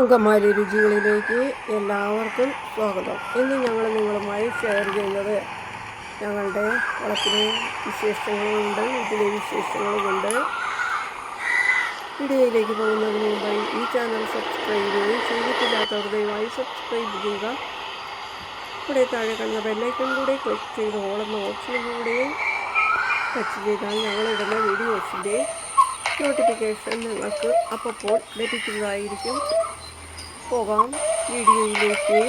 അങ്കമാലി രുചികളിലേക്ക് എല്ലാവർക്കും സ്വാഗതം. ഇന്ന് ഞങ്ങൾ നിങ്ങളുമായി ഷെയർ ചെയ്യുന്നത് ഞങ്ങളുടെ വളത്തിലെ വിശേഷങ്ങളുണ്ട് വീട്ടിലെ വിശേഷങ്ങളുമുണ്ട്. വീഡിയോയിലേക്ക് പോകുന്നതിന് മുമ്പായി ഈ ചാനൽ സബ്സ്ക്രൈബ് ചെയ്യുകയും ചെയ്തിട്ടില്ലാത്തവർ ദയവായി സബ്സ്ക്രൈബ് ചെയ്യുക. ഇവിടെ താഴെ കണ്ട ബെല്ലൈക്കൺ കൂടെ ക്ലിക്ക് ചെയ്ത് ഓളുന്ന ഓപ്ഷനിലൂടെ ടച്ച് ചെയ്താൽ ഞങ്ങളിടുന്ന വീഡിയോസിന്റെ നോട്ടിഫിക്കേഷൻ നിങ്ങൾക്ക് അപ്പോൾ ലഭിക്കുന്നതായിരിക്കും. പോകാം വീഡിയോയിലേക്ക്.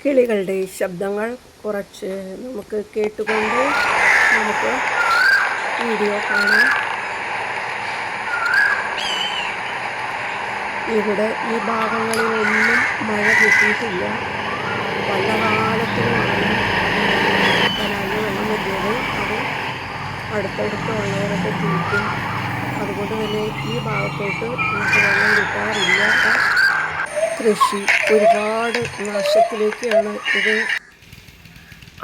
കിളികളുടെ ശബ്ദങ്ങൾ കുറച്ച് നമുക്ക് കേട്ടുകൊണ്ട് നമുക്ക് വീഡിയോ കാണാം. ഇവിടെ ഈ ഭാഗങ്ങളിലൊന്നും മഴ കിട്ടിയിട്ടില്ല. പല കാലത്തിലുമാണ് കനാലിൽ വെള്ളം വരുന്നത് അത് അടുത്തടുത്തുള്ളവരൊക്കെ തീറ്റും അതുകൊണ്ട് തന്നെ ഈ ഭാഗത്തോട്ട് നമുക്ക് വെള്ളം കിട്ടാറില്ല. കൃഷി ഒരുപാട് നാശത്തിലേക്കാണ് ഇത്.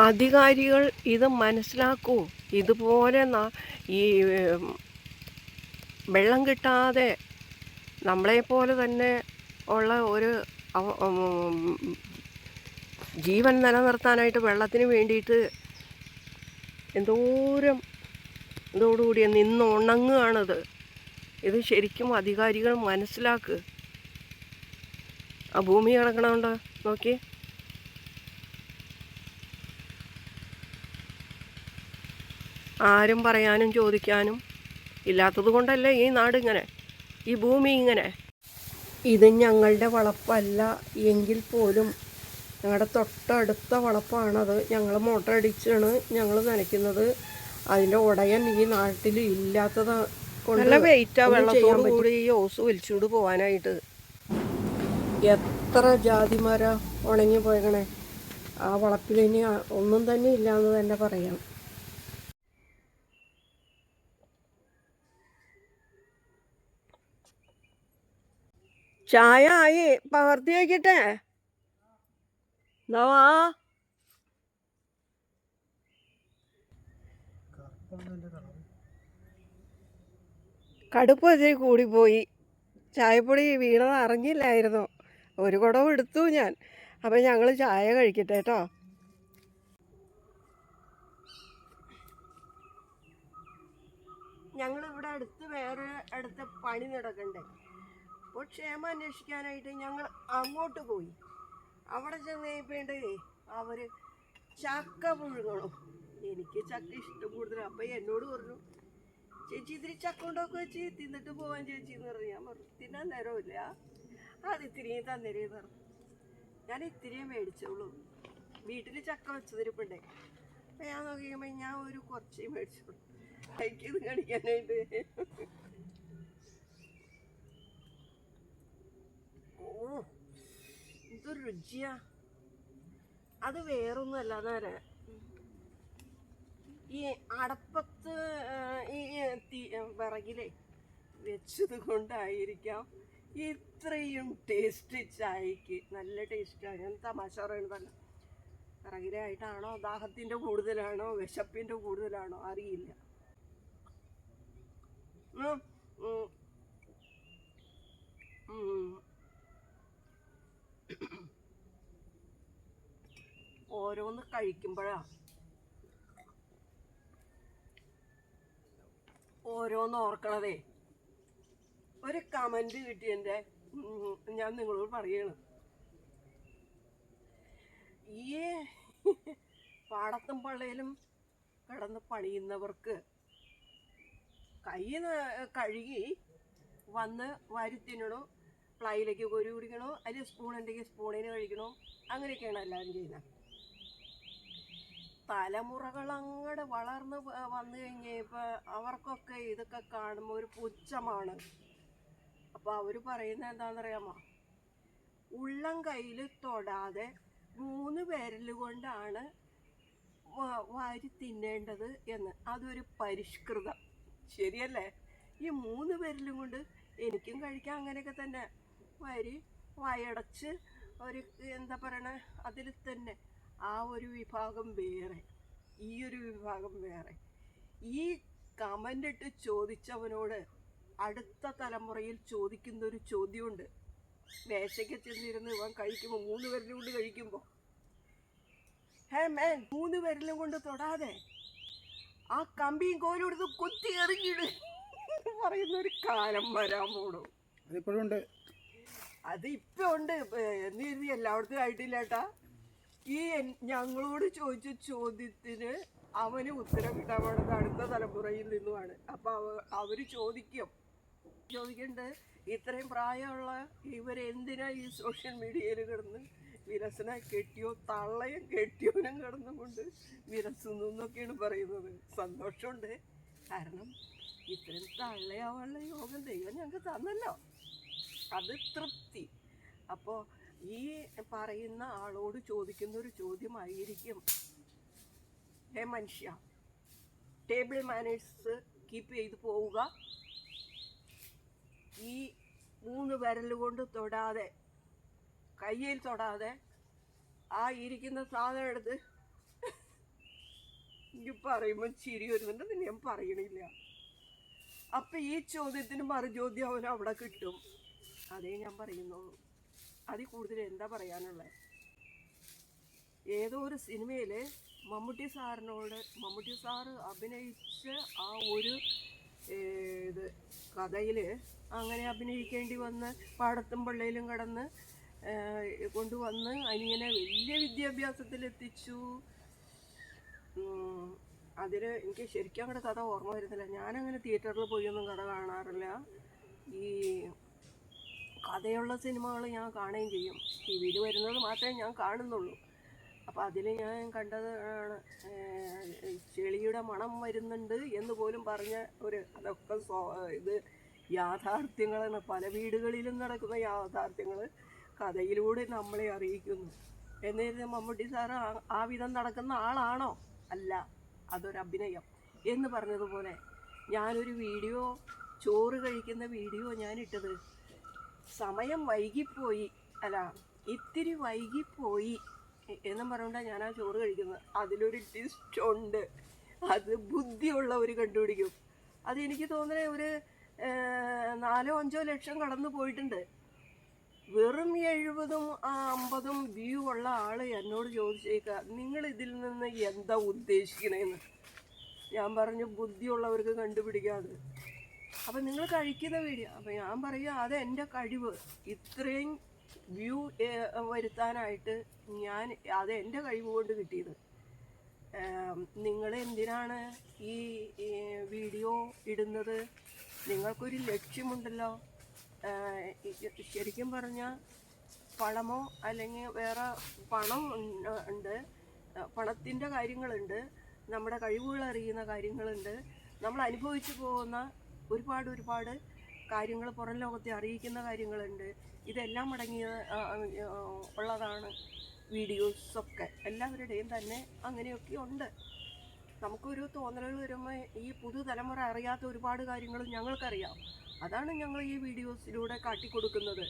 അധികാരികൾ ഇത് മനസ്സിലാക്കൂ. ഇതുപോലെ ഈ വെള്ളം കിട്ടാതെ നമ്മളെപ്പോലെ തന്നെ ഉള്ള ഒരു ജീവൻ നിലനിർത്താനായിട്ട് വെള്ളത്തിന് വേണ്ടിയിട്ട് എന്തോരം ഇതോടുകൂടി നിന്ന് ഉണങ്ങുകയാണത്. ഇത് ശരിക്കും അധികാരികൾ മനസ്സിലാക്കുക ആ ഭൂമി കിടക്കണമുണ്ടോ നോക്കി. ആരും പറയാനും ചോദിക്കാനും ഇല്ലാത്തത് കൊണ്ടല്ലേ ഈ നാടിങ്ങനെ ഈ ഭൂമി ഇങ്ങനെ? ഇത് ഞങ്ങളുടെ വളപ്പല്ല. എങ്കിൽ പോലും ഞങ്ങളുടെ തൊട്ടടുത്ത വളപ്പാണത്. ഞങ്ങൾ മോട്ടർ അടിച്ചാണ് ഞങ്ങൾ നനയ്ക്കുന്നത്. അതിന്റെ ഉടയൻ ഈ നാട്ടിൽ ഇല്ലാത്തത് നല്ല വെയിറ്റാ വെള്ളത്തോടു കൂടി ഈ ഓസ് വലിച്ചുകൊണ്ട് പോകാനായിട്ട് എത്ര ജാതിമാരാ ഉണങ്ങി പോയണേ ആ വളപ്പിലിനി ഒന്നും തന്നെ ഇല്ലാന്ന് തന്നെ പറയാം. ചായ ആയി. പകർത്തി വയ്ക്കട്ടെ എന്നാ വാ. കടുപ്പ് ഇച്ചിരി കൂടിപ്പോയി. ചായപ്പൊടി വീണത് അറിഞ്ഞില്ലായിരുന്നു. ഒരു കുടവും എടുത്തു ഞാൻ. അപ്പം ഞങ്ങൾ ചായ കഴിക്കട്ടെ കേട്ടോ. ഞങ്ങളിവിടെ അടുത്ത് വേറെ അടുത്ത് പണി നടക്കണ്ടേ? അപ്പോൾ ക്ഷേമം അന്വേഷിക്കാനായിട്ട് ഞങ്ങൾ അങ്ങോട്ട് പോയി. അവിടെ ചെന്ന് കഴിയുമ്പോണ്ടേ അവർ ചക്ക പുഴുങ്ങണം എനിക്ക് ചക്ക ഇഷ്ടം കൂടുതലാണ് അപ്പം എന്നോട് പറഞ്ഞു ചേച്ചി ഇത്തിരി ചക്ക കൊണ്ടൊക്കെ വെച്ച് തിന്നിട്ട് പോവാൻ ചേച്ചി എന്ന് പറഞ്ഞു. ഞാൻ പറഞ്ഞു തിന്നാൻ നേരമില്ല അത് ഇത്തിരിയും തന്നേരെന്ന് പറഞ്ഞു. ഞാൻ ഇത്തിരിയേ മേടിച്ചോളൂ. വീട്ടിൽ ചക്ക വെച്ചതിരിപ്പുണ്ടേ. അപ്പം ഞാൻ നോക്കിയപ്പോൾ ഞാൻ ഒരു കുറച്ചേ മേടിച്ചോളൂ. എനിക്കിത് കാണിക്കാനായിട്ട്. ഓ എന്തൊരു രുചിയാ. അത് വേറൊന്നുമല്ല നേരെ ഈ അടപ്പത്ത് തീ വിറകിലെ വെച്ചത് കൊണ്ടായിരിക്കാം. ഇത്രയും ടേസ്റ്റ് ചായക്ക്. നല്ല ടേസ്റ്റാണ് ഞാൻ തമാശ പറയുന്നതല്ല വിറകിലായിട്ടാണോ ദാഹത്തിന്റെ കൂടുതലാണോ വിശപ്പിന്റെ കൂടുതലാണോ? അറിയില്ല. ഓരോന്ന് കഴിക്കുമ്പോഴാ ഓരോന്ന് ഓർക്കണതേ. ഒരു കമന്റ് കിട്ടിയെന്റെ ഞാൻ നിങ്ങളോട് പറയണം. ഈ പാടത്തും പള്ളയിലും കിടന്ന് പണിയുന്നവർക്ക് കൈ കഴുകി വന്ന് വാരി തിന്നണോ പ്ലൈയിലേക്ക് കോരി കുടിക്കണോ അല്ലെങ്കിൽ സ്പൂൺ ഉണ്ടെങ്കിൽ സ്പൂണിന് കഴിക്കണോ അങ്ങനെയൊക്കെയാണ് എല്ലാവരും ചെയ്യുന്നത്. തലമുറകൾ അങ്ങോട്ട് വളർന്ന് വന്നു കഴിഞ്ഞപ്പോൾ അവർക്കൊക്കെ ഇതൊക്കെ കാണുമ്പോൾ ഒരു പുച്ഛമാണ്. അപ്പോൾ അവർ പറയുന്നത് എന്താണെന്നറിയാമോ ഉള്ളം കയ്യിൽ തൊടാതെ മൂന്ന് പേരിൽ കൊണ്ടാണ് വാരി തിന്നേണ്ടത് എന്ന്. അതൊരു പരിഷ്കൃതം. ശരിയല്ലേ? ഈ മൂന്ന് വിരലും കൊണ്ട് എനിക്കും കഴിക്കാം അങ്ങനെയൊക്കെ തന്നെ. വാരി വായടച്ച് ഒരു എന്താ പറയണേ? അതിൽ തന്നെ ആ ഒരു വിഭാഗം വേറെ ഈ ഒരു വിഭാഗം വേറെ. ഈ കമന്റ് ഇട്ട് ചോദിച്ചവനോട് അടുത്ത തലമുറയിൽ ചോദിക്കുന്ന ഒരു ചോദ്യമുണ്ട്. മേശയ്ക്ക് ചെന്നിരുന്ന് ഇവൻ കഴിക്കുമ്പോൾ മൂന്ന് പേരിലും കൊണ്ട് കഴിക്കുമ്പോൾ ഹേ മേൻ മൂന്ന് പേരിലും കൊണ്ട് തൊടാതെ ആ കമ്പിയും കോലും എടുത്ത് കുത്തി എറിഞ്ഞിട് പറയുന്ന ഒരു കാലം വരാൻ പോണു. അതിപ്പോഴും ഉണ്ട്. അത് ഇപ്പൊ ഉണ്ട്. ഇപ്പൊ എന്ന് കരുതി എല്ലായിടത്തും ആയിട്ടില്ല ഈ ഞങ്ങളോട് ചോദിച്ച ചോദ്യത്തിന് അവന് ഉത്തരം കിട്ടാൻ അടുത്ത തലമുറയിൽ നിന്നുമാണ്. അപ്പൊ അവ- അവർ ചോദിക്കും. ചോദിക്കണ്ട് ഇത്രയും പ്രായമുള്ള ഇവരെന്തിനാ ഈ സോഷ്യൽ മീഡിയയിൽ കിടന്ന് വിരസന കെട്ടിയോ തള്ളയും കെട്ടിയോനും കിടന്നുകൊണ്ട് വിരസുന്നു എന്നൊക്കെയാണ് പറയുന്നത്. സന്തോഷമുണ്ട്. കാരണം ഇത്രയും തള്ളയാവാനുള്ള യോഗം ദൈവം ഞങ്ങൾക്ക് തന്നല്ലോ. അത് തൃപ്തി. അപ്പോൾ ഈ പറയുന്ന ആളോട് ചോദിക്കുന്ന ഒരു ചോദ്യമായിരിക്കും. ഹേ മനുഷ്യ ടേബിൾ മാനേഴ്സ് കീപ്പ് ചെയ്ത് പോവുക. ഈ മൂന്ന് വിരൽ കൊണ്ട് തൊടാതെ കയ്യിൽ തൊടാതെ ആ ഇരിക്കുന്ന സാധനം എടുത്ത് എനിക്ക് പറയുമ്പോൾ ചിരി വരുന്നുണ്ട്. ഞാൻ പറയണില്ല. അപ്പം ഈ ചോദ്യത്തിന് മറുചോദ്യം അവൻ അവിടെ കിട്ടും. അതേ ഞാൻ പറയുന്നുള്ളൂ. അതിൽ കൂടുതൽ എന്താ പറയാനുള്ളത് ഏതോ ഒരു സിനിമയിൽ മമ്മൂട്ടി സാറിനോട് മമ്മൂട്ടി സാറ് അഭിനയിച്ച ആ ഒരു ഇത് കഥയിൽ അങ്ങനെ അഭിനയിക്കേണ്ടി വന്ന് പാടത്തും പള്ളിയിലും കടന്ന് കൊണ്ടുവന്ന് അനിയനെ വലിയ വിദ്യാഭ്യാസത്തിലെത്തിച്ചു. അതിൽ എനിക്ക് ശരിക്കും അങ്ങനെ കഥ ഓർമ്മ വരുന്നില്ല. ഞാനങ്ങനെ തിയേറ്ററിൽ പോയൊന്നും കഥ കാണാറില്ല. ഈ കഥയുള്ള സിനിമകൾ ഞാൻ കാണുകയും ചെയ്യും. ടി വിയിൽ വരുന്നത് മാത്രമേ ഞാൻ കാണുന്നുള്ളൂ. അപ്പോൾ അതിൽ ഞാൻ കണ്ടത് ചെളിയുടെ മണം വരുന്നുണ്ട് എന്ന് പോലും പറഞ്ഞ ഒരു അതൊക്കെ ഇത് യാഥാർത്ഥ്യങ്ങളാണ്. പല വീടുകളിലും നടക്കുന്ന യാഥാർത്ഥ്യങ്ങൾ കഥയിലൂടെ നമ്മളെ അറിയിക്കുന്നു. എന്നിരുന്ന മമ്മൂട്ടി സാറ് ആ- വിധം നടക്കുന്ന ആളാണോ? അല്ല അതൊരു അഭിനയം എന്ന് പറഞ്ഞതുപോലെ ഞാനൊരു വീഡിയോ ചോറ് കഴിക്കുന്ന വീഡിയോ ഞാൻ സമയം വൈകിപ്പോയി. അല്ല ഇത്തിരി വൈകിപ്പോയി എന്നും പറഞ്ഞുകൊണ്ടാണ് ഞാൻ ആ ചോറ് കഴിക്കുന്നത്. അതിലൊരു ടിസ്റ്റ് ഉണ്ട്. അത് ബുദ്ധിയുള്ളവർ കണ്ടുപിടിക്കും. അത് എനിക്ക് തോന്നുന്നത് ഒരു നാലോ അഞ്ചോ ലക്ഷം കടന്നു പോയിട്ടുണ്ട്. വെറും എഴുപതും അമ്പതും വ്യൂ ഉള്ള ആൾ എന്നോട് ചോദിച്ചേക്ക നിങ്ങൾ ഇതിൽ നിന്ന് എന്താ ഉദ്ദേശിക്കണേന്ന്? ഞാൻ പറഞ്ഞു ബുദ്ധിയുള്ളവർക്ക് കണ്ടുപിടിക്കാതെ അപ്പം നിങ്ങൾ കഴിക്കുന്ന വീഡിയോ അപ്പം ഞാൻ പറയുക അത് എന്റെ കഴിവ്. ഇത്രയും വ്യൂ വരുത്താനായിട്ട് ഞാൻ അത് എന്റെ കഴിവ് കൊണ്ട് കിട്ടിയത്. നിങ്ങൾ എന്തിനാണ് ഈ വീഡിയോ ഇടുന്നത്? നിങ്ങൾക്കൊരു ലക്ഷ്യമുണ്ടല്ലോ. ശരിക്കും പറഞ്ഞാൽ പണമോ അല്ലെങ്കിൽ വേറെ പണം ഉണ്ട്. പണത്തിന്റെ കാര്യങ്ങളുണ്ട്. നമ്മുടെ കഴിവുകൾ അറിയുന്ന കാര്യങ്ങളുണ്ട്. നമ്മൾ അനുഭവിച്ചു പോകുന്ന ഒരുപാട് ഒരുപാട് കാര്യങ്ങൾ പുറം ലോകത്തെ അറിയിക്കുന്ന കാര്യങ്ങളുണ്ട്. ഇതെല്ലാം അടങ്ങിയ ഉള്ളതാണ് വീഡിയോസൊക്കെ എല്ലാവരുടെയും തന്നെ അങ്ങനെയൊക്കെ ഉണ്ട്. നമുക്കൊരു തോന്നലുകൾ വരുമ്പോൾ ഈ പുതുതലമുറ അറിയാത്ത ഒരുപാട് കാര്യങ്ങൾ ഞങ്ങൾക്കറിയാം. അതാണ് ഞങ്ങൾ ഈ വീഡിയോസിലൂടെ കാട്ടിക്കൊടുക്കുന്നത്.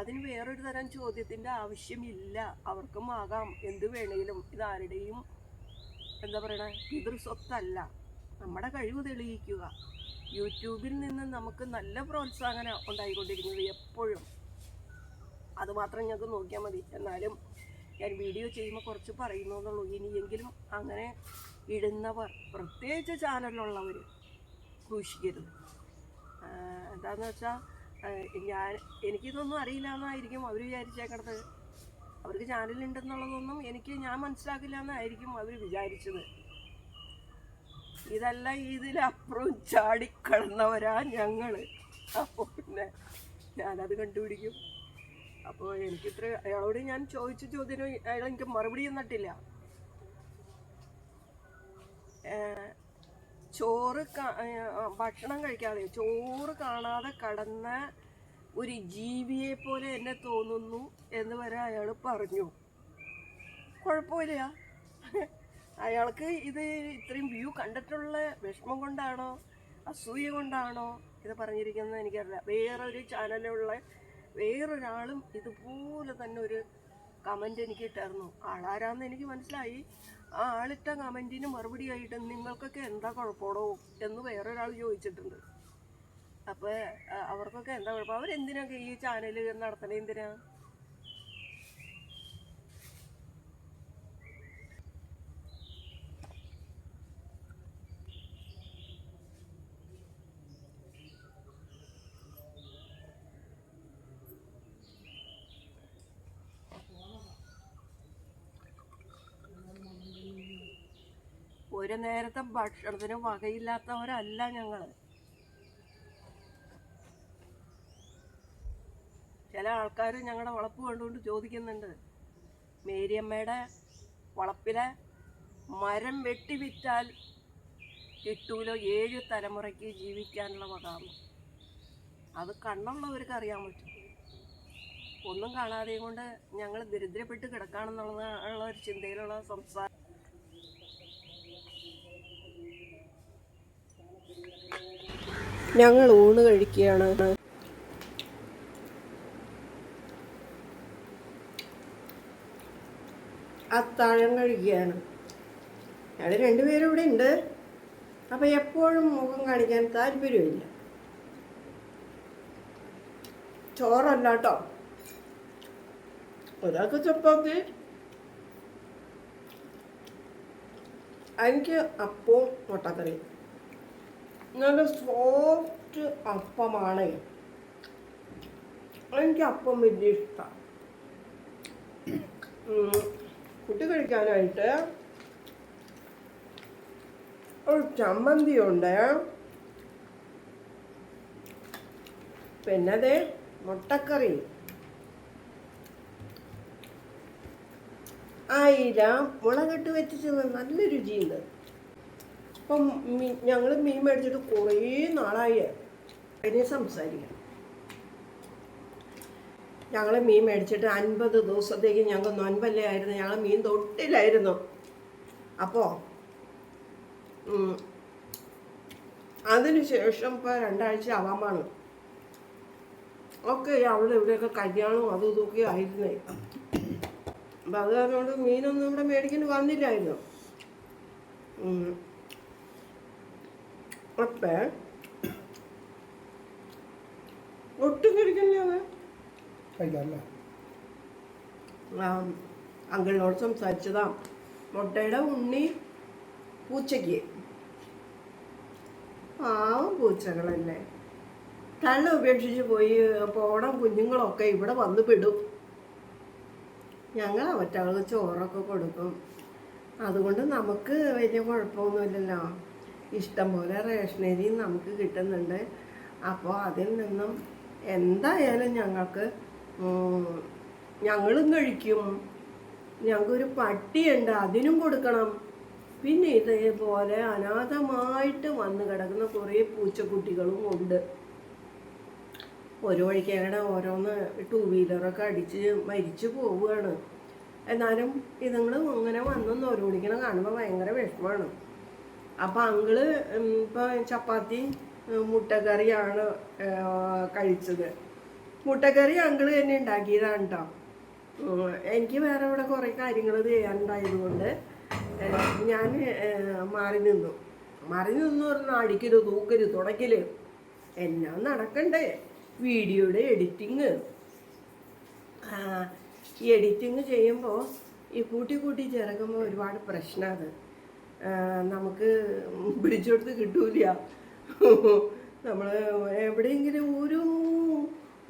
അതിന് വേറൊരു തരം ചോദ്യത്തിന്റെ ആവശ്യമില്ല. അവർക്കും ആകാം. എന്ത് വേണേലും. ഇതാരുടെയും എന്താ പറയണേ പിതൃ സ്വത്തല്ല നമ്മുടെ കഴിവ് തെളിയിക്കുക. യൂട്യൂബിൽ നിന്ന് നമുക്ക് നല്ല പ്രോത്സാഹനം ഉണ്ടായിക്കൊണ്ടിരിക്കുന്നത് എപ്പോഴും. അതുമാത്രം ഞങ്ങൾക്ക് നോക്കിയാൽ മതി. എന്നാലും ഞാൻ വീഡിയോ ചെയ്യുമ്പോൾ കുറച്ച് പറയുന്നു എന്നുള്ളൂ ഇനിയെങ്കിലും അങ്ങനെ ഇടുന്നവർ പ്രത്യേകിച്ച് ചാനലിലുള്ളവർ സൂക്ഷിക്കരുത്. എന്താണെന്ന് വെച്ചാൽ ഞാൻ എനിക്കിതൊന്നും അറിയില്ല എന്നായിരിക്കും അവർ വിചാരിച്ചേക്കണത്. അവർക്ക് ചാനലുണ്ടെന്നുള്ളതൊന്നും എനിക്ക് ഞാൻ മനസ്സിലാക്കില്ല എന്നായിരിക്കും അവർ വിചാരിച്ചത്. ഇതല്ല ഇതിലപ്പുറം ചാടിക്കടന്നവരാ ഞങ്ങൾ അപ്പോൾ പിന്നെ ഞാനത് കണ്ടുപിടിക്കും. അപ്പോൾ എനിക്കിത്ര അയാളോട് ഞാൻ ചോദിച്ച ചോദ്യം അയാൾ എനിക്ക് മറുപടി തന്നിട്ടില്ല. ചോറ് ഭക്ഷണം കഴിക്കാതെ ചോറ് കാണാതെ കടന്ന ഒരു ജീവിയെ പോലെ എന്നെ തോന്നുന്നു എന്ന് വരെ അയാൾ പറഞ്ഞു. കുഴപ്പമില്ല. അയാൾക്ക് ഇത് ഇത്രയും വ്യൂ കണ്ടിട്ടുള്ള വിഷമം കൊണ്ടാണോ? അസൂയ കൊണ്ടാണോ? ഇത് പറഞ്ഞിരിക്കുന്നത് എനിക്കറിയില്ല. വേറൊരു ചാനലിലുള്ള വേറൊരാളും ഇതുപോലെ തന്നെ ഒരു കമന്റ് എനിക്ക് ഇട്ടായിരുന്നു. ആളാരാന്ന് എനിക്ക് മനസ്സിലായി. ആ ആളിട്ട കമന്റിന് മറുപടിയായിട്ട് നിങ്ങൾക്കൊക്കെ എന്താ കുഴപ്പമാണോ എന്ന് വേറൊരാൾ ചോദിച്ചിട്ടുണ്ട്. അപ്പോൾ അവർക്കൊക്കെ എന്താ കുഴപ്പം? അവരെന്തിനൊക്കെ ഈ ചാനൽ നടത്തണേ എന്തിനാ? ഒരു നേരത്തെ ഭക്ഷണത്തിന് വകയില്ലാത്തവരല്ല ഞങ്ങൾ ചില ആൾക്കാർ ഞങ്ങളുടെ വളപ്പ് കണ്ടുകൊണ്ട് ചോദിക്കുന്നുണ്ട്. മേരിയമ്മയുടെ വളപ്പിലെ മരം വെട്ടി വിറ്റാൽ കിട്ടൂലോ ഏഴ് തലമുറയ്ക്ക് ജീവിക്കാനുള്ള വകാമ. അത് കണ്ണുള്ളവർക്ക് അറിയാൻ പറ്റും. ഒന്നും കാണാതെയും കൊണ്ട് ഞങ്ങൾ ദരിദ്രപ്പെട്ട് കിടക്കാണെന്നുള്ളതാണുള്ള ഒരു ചിന്തയിലുള്ള സംസാരം. ഞങ്ങൾ ഊണ് കഴിക്കുകയാണ്. അത്താഴം കഴിക്കുകയാണ്. ഞങ്ങൾ രണ്ടുപേരും ഇവിടെ ഉണ്ട്. അപ്പം എപ്പോഴും മുഖം കാണിക്കാൻ താല്പര്യമില്ല. ചോറല്ല കേട്ടോ. ഒരാൾക്ക് ചപ്പാത്തി. എനിക്ക് അപ്പവും മുട്ടക്കറി നല്ല സോഫ്റ്റ് അപ്പമാണ്. എനിക്ക് അപ്പം വലിയ ഇഷ്ടമാണ് കുട്ടി കഴിക്കാനായിട്ട് ഒരു ചമ്മന്തി ഉണ്ട് പിന്നെ മുട്ടക്കറി അയില മുളകട്ട് വെച്ചിട്ട് നല്ല രുചിയുണ്ട് അപ്പം ഞങ്ങൾ മീൻ മേടിച്ചിട്ട് കുറേ നാളായി. അതിനെ സംസാരിക്കാം. ഞങ്ങൾ മീൻ മേടിച്ചിട്ട് അൻപത് ദിവസത്തേക്ക് ഞങ്ങൾക്ക് നൊൻപല്ലേ ആയിരുന്നു. ഞങ്ങൾ മീൻ തൊട്ടിലായിരുന്നു. അപ്പോൾ അതിനുശേഷം ഇപ്പോൾ രണ്ടാഴ്ച ആവാമാണ്. ഒക്കെ അവിടെ ഇവിടെയൊക്കെ കല്യാണവും അതും ഇതൊക്കെ ആയിരുന്നേ. അപ്പം അത് കാരണം മീനൊന്നും ഇവിടെ മേടിക്കേണ്ടി വന്നില്ലായിരുന്നു. അപ്പേ. ഒട്ടും കഴിക്കില്ല കഴിക്കാറില്ല. അങ്കിളിനോട് സംസാരിച്ചതാ. മുട്ടയുടെ ഉണ്ണി പൂച്ചയ്ക്ക്. ആ പൂച്ചകളല്ലേ. തല ഉപേക്ഷിച്ച് പോയി പോണം കുഞ്ഞുങ്ങളൊക്കെ ഇവിടെ വന്ന് പെടും. ഞങ്ങൾ അവറ്റകൾക്ക് ചോറൊക്കെ കൊടുക്കും. അതുകൊണ്ട് നമുക്ക് വലിയ കുഴപ്പമൊന്നുമില്ലല്ലോ. ഇഷ്ടം പോലെ റേഷനരി നമുക്ക് കിട്ടുന്നുണ്ട്. അപ്പോൾ അതിൽ നിന്നും എന്തായാലും ഞങ്ങൾക്ക് ഞങ്ങളും കഴിക്കും. ഞങ്ങൾക്കൊരു പട്ടിയുണ്ട് അതിനും കൊടുക്കണം. പിന്നെ ഇതേപോലെ അനാഥമായിട്ട് വന്ന് കിടക്കുന്ന കുറേ പൂച്ചക്കുട്ടികളും ഉണ്ട്. ഒരു വഴിക്കങ്ങനെ ഓരോന്ന് ടൂ വീലറൊക്കെ അടിച്ച് മരിച്ചു പോവുകയാണ്. എന്നാലും ഇതുങ്ങൾ അങ്ങനെ വന്നൊന്ന് ഒരു മണിക്കണ കാണുമ്പോൾ ഭയങ്കര വിഷമമാണ് അപ്പം അങ്കിൾ ഇപ്പോൾ ഇപ്പം ചപ്പാത്തി മുട്ടക്കറിയാണ് കഴിച്ചത്. മുട്ടക്കറി അങ്കിൾ തന്നെ ഉണ്ടാക്കിയതാണ് കേട്ടോ എനിക്ക് വേറെ ഇവിടെ കുറേ കാര്യങ്ങൾ ചെയ്യാനുണ്ടായതുകൊണ്ട് ഞാൻ മാറി നിന്നു. മാറി നിന്നു പറഞ്ഞാൽ അടിക്കരുത് തൂക്കരുത് തുടക്കൽ എല്ലാം നടക്കണ്ടേ? വീഡിയോയുടെ എഡിറ്റിങ്. എഡിറ്റിങ് ചെയ്യുമ്പോൾ ഈ കൂട്ടി കൂട്ടി ചേർക്കുമ്പോൾ ഒരുപാട് പ്രശ്നമാണ് നമുക്ക് പിടിച്ചെടുത്ത് കിട്ടൂല നമ്മൾ എവിടെയെങ്കിലും ഒരു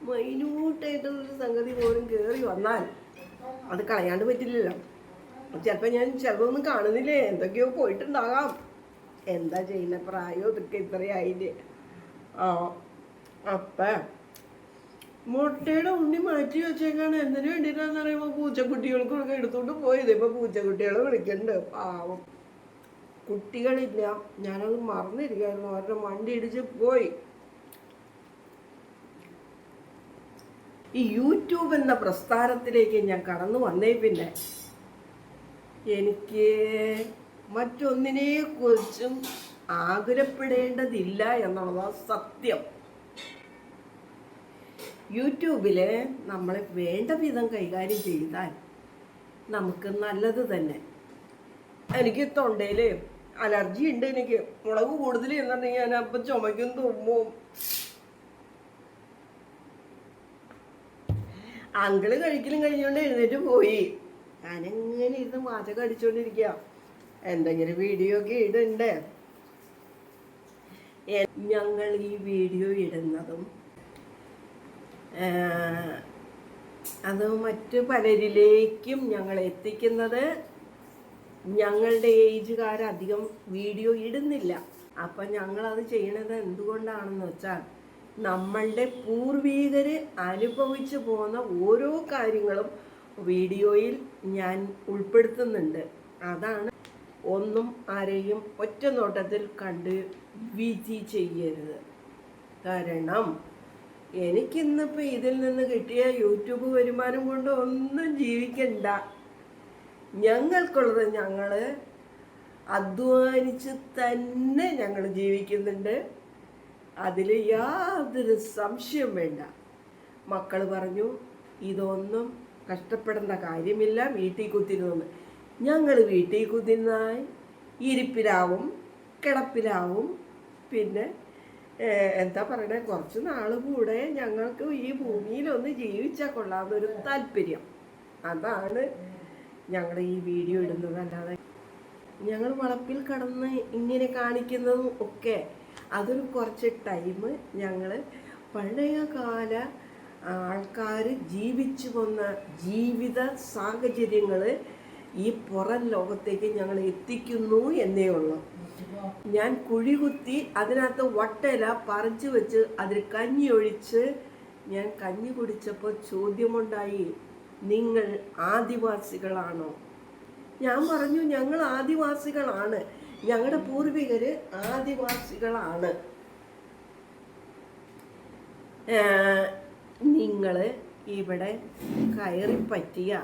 മൈന്യൂട്ടായിട്ടുള്ളൊരു സംഗതി പോലും കയറി വന്നാൽ അത് കളയാണ്ട് പറ്റില്ലല്ലോ. ചിലപ്പോൾ ഞാൻ ചിലതൊന്നും കാണുന്നില്ലേ? എന്തൊക്കെയോ പോയിട്ടുണ്ടാകാം. എന്താ ചെയ്യുന്ന? പ്രായം ഇതൊക്കെ ഇത്രയായില്ലേ? ആ അപ്പം മുട്ടയുടെ ഉണ്ണി മാറ്റി വെച്ചേക്കാണ്. എന്തിനു വേണ്ടിയിട്ടാന്ന് പറയുമ്പോൾ പൂച്ചക്കുട്ടികൾക്കൊക്കെ എടുത്തോണ്ട് പോയത്. ഇപ്പൊ പൂച്ചക്കുട്ടികളെ വിളിക്കണ്ട്. പാവം. കുട്ടികളില്ല. ഞാനത് മറന്നിരിക്കുന്നു അവരുടെ വണ്ടി ഇടിച്ച് പോയി. ഈ യൂട്യൂബ് എന്ന പ്രസ്ഥാനത്തിലേക്ക് ഞാൻ കടന്നു വന്നേ പിന്നെ. എനിക്ക് മറ്റൊന്നിനെ കുറിച്ചും ആകുലപ്പെടേണ്ടതില്ല എന്നുള്ളതാണ് സത്യം. യൂട്യൂബിൽ നമ്മൾ വേണ്ട വിധം കൈകാര്യം ചെയ്താൽ നമുക്ക് നല്ലത് തന്നെ. എനിക്ക് തൊണ്ടയിൽ അലർജി ഉണ്ട് എനിക്ക്. മുളക് കൂടുതൽ എന്നുണ്ടെങ്കിൽ ഞാൻ അപ്പം ചുമയ്ക്കും തുമ്മും. അങ്കിൾ കഴിക്കലും കഴിഞ്ഞുകൊണ്ട് എഴുന്നേറ്റ് പോയി. ഞാനെങ്ങനെ ഇരുന്ന് വാചകം കടിച്ചോണ്ടിരിക്ക എന്തെങ്കിലും വീഡിയോ ഒക്കെ ഇടണ്ട? ഞങ്ങൾ ഈ വീഡിയോ ഇടുന്നതും അത് മറ്റു പലരിലേക്കും ഞങ്ങൾ എത്തിക്കുന്നത് ഞങ്ങളുടെ ഏജുകാരധികം വീഡിയോ ഇടുന്നില്ല. അപ്പം ഞങ്ങളത് ചെയ്യണത് എന്തുകൊണ്ടാണെന്ന് വെച്ചാൽ നമ്മളുടെ പൂർവീകർ അനുഭവിച്ചു പോകുന്ന ഓരോ കാര്യങ്ങളും വീഡിയോയിൽ ഞാൻ ഉൾപ്പെടുത്തുന്നുണ്ട്. അതാണ് ഒന്നും ആരെയും ഒറ്റ നോട്ടത്തിൽ കണ്ട് വിധി ചെയ്യരുത്. കാരണം എനിക്കിന്നിപ്പോൾ ഇതിൽ നിന്ന് കിട്ടിയ യൂട്യൂബ് വരുമാനം കൊണ്ട് ഒന്നും ജീവിക്കണ്ട. ഞങ്ങൾക്കുള്ളത് ഞങ്ങൾ അധ്വാനിച്ച് തന്നെ ഞങ്ങൾ ജീവിക്കുന്നുണ്ട്. അതിൽ യാതൊരു സംശയം വേണ്ട. മക്കൾ പറഞ്ഞു ഇതൊന്നും കഷ്ടപ്പെടേണ്ട കാര്യമില്ല. വീട്ടിൽ കുത്തിരുന്നു ഞങ്ങൾ വീട്ടിൽ കുത്തിരുന്നായി ഇരിപ്പിലാവും കിടപ്പിലാവും. പിന്നെ എന്താ പറയണേ കുറച്ച് നാൾ കൂടെ ഞങ്ങൾക്ക് ഈ ഭൂമിയിലൊന്ന് ജീവിച്ചാൽ കൊള്ളാമെന്നൊരു താല്പര്യം. അതാണ് ഞങ്ങൾ ഈ വീഡിയോ ഇടുന്നത് അല്ലാതെ ഞങ്ങൾ വളപ്പിൽ കടന്ന് ഇങ്ങനെ കാണിക്കുന്നതും ഒക്കെ അതൊരു കുറച്ച് ടൈം ഞങ്ങൾ പഴയകാല ആൾക്കാർ ജീവിച്ചു വന്ന ജീവിത സാഹചര്യങ്ങൾ ഈ പുറം ലോകത്തേക്ക് ഞങ്ങൾ എത്തിക്കുന്നു എന്നേ ഉള്ളൂ. ഞാൻ കുഴി കുത്തി അതിനകത്ത് വട്ടല പറിച്ചു വെച്ച് അതിൽ കഞ്ഞി ഒഴിച്ച് ഞാൻ കഞ്ഞി കുടിച്ചപ്പോൾ ചോദ്യമുണ്ടായി നിങ്ങൾ ആദിവാസികളാണോ? ഞാൻ പറഞ്ഞു ഞങ്ങൾ ആദിവാസികളാണ്. ഞങ്ങളുടെ പൂർവികർ ആദിവാസികളാണ്. നിങ്ങൾ ഇവിടെ കയറി പറ്റിയ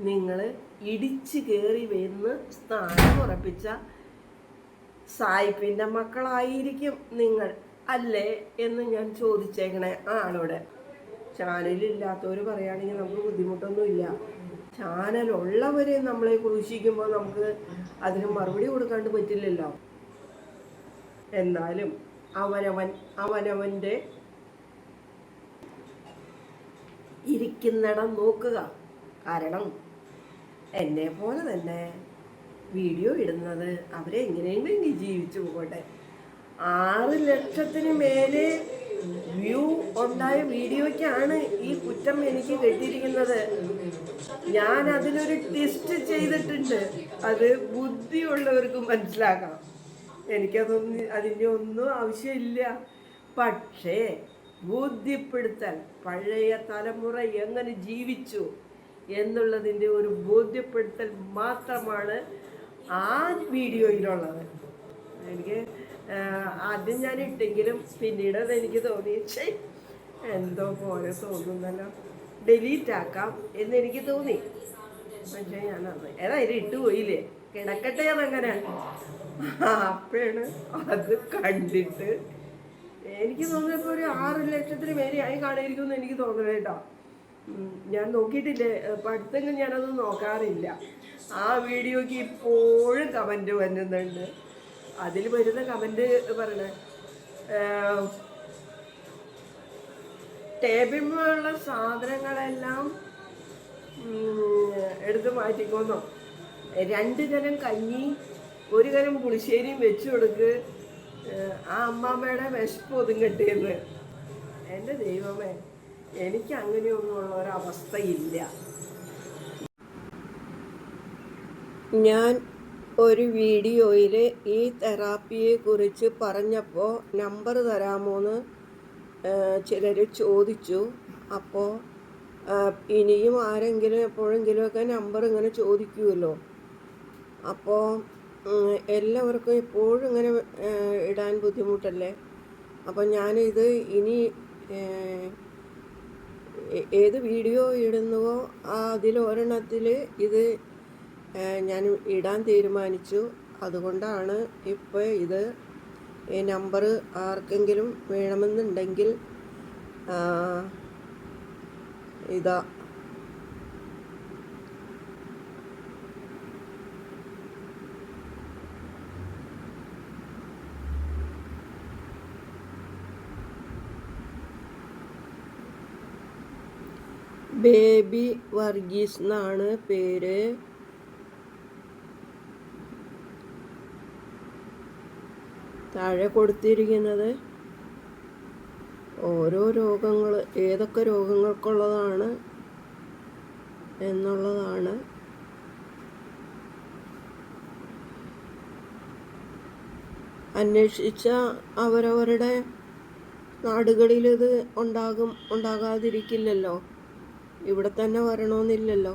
നിങ്ങൾ ഇടിച്ചു കയറി വരുന്ന സ്ഥാനം ഉറപ്പിച്ച സായിപ്പിന്റെ മക്കളായിരിക്കും നിങ്ങൾ അല്ലേ എന്ന് ഞാൻ ചോദിച്ചേക്കണേ ആളോട്. ചാനലില്ലാത്തവർ പറയുകയാണെങ്കിൽ നമുക്ക് ബുദ്ധിമുട്ടൊന്നുമില്ല. ചാനലുള്ളവരെ നമ്മളെ ക്രൂശിക്കുമ്പോൾ നമുക്ക് അതിന് മറുപടി കൊടുക്കാണ്ട് പറ്റില്ലല്ലോ. എന്നാലും അവനവൻ അവനവന്റെ ഇരിക്കുന്നിടം നോക്കുക. കാരണം എന്നെ പോലെ തന്നെ വീഡിയോ ഇടുന്നത് അവരെ എങ്ങനെയെങ്കിലും ജീവിച്ചു പോകട്ടെ. ആറ് ലക്ഷത്തിന് മേലെ വ്യൂ ഉണ്ടായ വീഡിയോയ്ക്കാണ് ഈ കുറ്റം എനിക്ക് കെട്ടിയിരിക്കുന്നത്. ഞാൻ അതിനൊരു ടെസ്റ്റ് ചെയ്തിട്ടുണ്ട്. അത് ബുദ്ധിയുള്ളവർക്ക് മനസ്സിലാക്കാം എനിക്കതൊന്നും അതിന്റെ ഒന്നും ആവശ്യമില്ല. പക്ഷേ ബോധ്യപ്പെടുത്താൻ പഴയ തലമുറ എങ്ങനെ ജീവിച്ചു എന്നുള്ളതിന്റെ ഒരു ബോധ്യപ്പെടുത്തൽ മാത്രമാണ് ആ വീഡിയോയിലുള്ളത്. എനിക്ക് ആദ്യം ഞാൻ ഇട്ടെങ്കിലും പിന്നീട് അതെനിക്ക് തോന്നി ഛേ എന്തോ പോലെ തോന്നുന്നല്ലോ. ഡിലീറ്റ് ആക്കാം എന്നെനിക്ക് തോന്നി. പക്ഷേ ഞാനത് ഏതായാലും ഇട്ട് പോയില്ലേ? കിടക്കട്ടെ അതങ്ങനെ അപ്പോഴാണ് അത് കണ്ടിട്ട് എനിക്ക് തോന്നിയപ്പോൾ ഒരു ആറ് ലക്ഷത്തിന് മേലെ ആയി കാണുമായിരിക്കും എന്ന് എനിക്ക് തോന്നുന്നത് കേട്ടോ. ഞാൻ നോക്കിയിട്ടില്ലേ? പഠിത്തങ്ങൾ ഞാനത് നോക്കാറില്ല. ആ വീഡിയോക്ക് ഇപ്പോഴും കമന്റ് വരുന്നുണ്ട് അതിൽ വരുന്ന കമന്റ് പറയണേ. ടേബിളിലുള്ള സാധനങ്ങളെല്ലാം എടുത്തു മാറ്റിക്കോന്നോ. രണ്ട് തരം കഞ്ഞി ഒരു തരം പുളിശ്ശേരിയും വെച്ചു കൊടുക്ക്. ആ അമ്മാമ്മയുടെ വിശപ്പ് ഒതുങ്ങട്ടെന്ന്. എന്റെ ദൈവമേ എനിക്ക് അങ്ങനെയൊന്നുമുള്ള ഒരവസ്ഥയില്ല. ഞാൻ ഒരു വീഡിയോയിൽ ഈ തെറാപ്പിയെ കുറിച്ച് പറഞ്ഞപ്പോൾ നമ്പർ തരാമോന്ന് ചിലർ ചോദിച്ചു. അപ്പോൾ ഇനിയും ആരെങ്കിലും എപ്പോഴെങ്കിലുമൊക്കെ നമ്പർ ഇങ്ങനെ ചോദിക്കുമല്ലോ അപ്പോൾ എല്ലാവർക്കും എപ്പോഴും ഇങ്ങനെ ഇടാൻ ബുദ്ധിമുട്ടല്ലേ? അപ്പോൾ ഞാനിത് ഇനി ഏത് വീഡിയോ ഇടുന്നുവോ അതിലൊരെണ്ണത്തിൽ ഇത് ഞാൻ ഇടാൻ തീരുമാനിച്ചു. അതുകൊണ്ടാണ് ഇപ്പോൾ ഇത് ഈ നമ്പർ ആർക്കെങ്കിലും വേണമെന്നുണ്ടെങ്കിൽ ഇതാ. ബേബി വർഗീസ് എന്നാണ് പേര്. താഴെ കൊടുത്തിരിക്കുന്നത് ഓരോ രോഗങ്ങൾ ഏതൊക്കെ രോഗങ്ങൾക്കുള്ളതാണ് എന്നുള്ളതാണ്. അന്വേഷിച്ച അവരവരുടെ നാടുകളിൽ ഇത് ഉണ്ടാകും ഉണ്ടാകാതിരിക്കില്ലല്ലോ. ഇവിടെ തന്നെ വരണമെന്നില്ലല്ലോ.